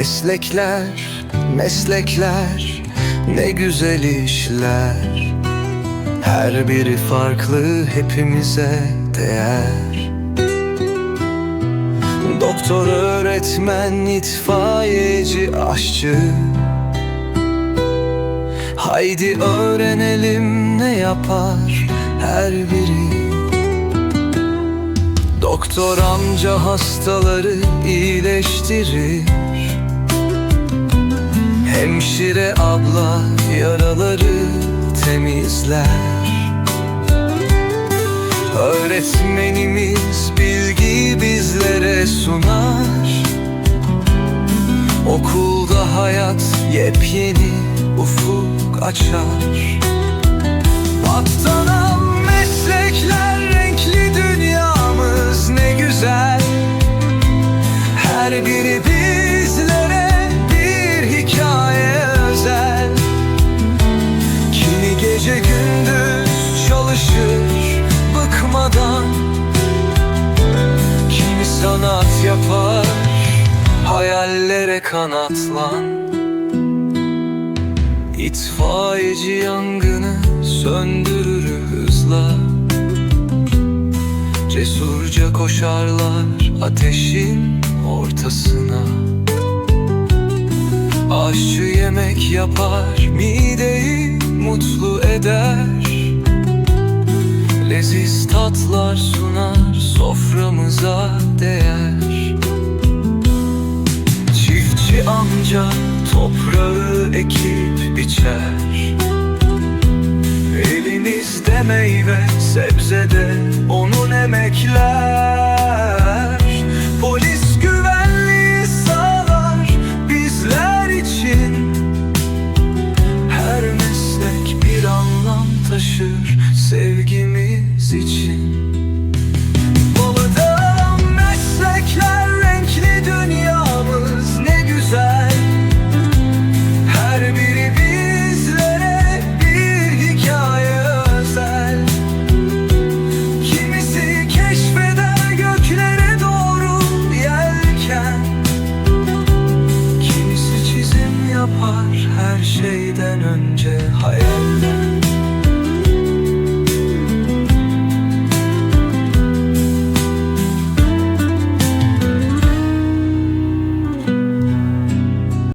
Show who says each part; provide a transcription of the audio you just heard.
Speaker 1: Yetenekler, meslekler, ne güzel işler. Her biri farklı hepimize değer. Doktor, öğretmen, itfaiyeci, aşçı. Haydi öğrenelim ne yapar her biri. Doktor amca hastaları iyileştirir Hemşire abla yaraları temizler. Öğretmenimiz bilgi bizlere sunar. Okulda hayat yepyeni ufuk açar. Atlanan gece gündüz çalışır bıkmadan. Kimi sanat yapar hayallere kanatlan. İtfaiyeci yangını söndürür hızla. Cesurca koşarlar ateşin ortasına. Aşçı yemek yapar mideyi mutlu eder. Leziz tatlar sunar soframıza değer. Çiftçi amca toprağı ekip biçer sevgimiz için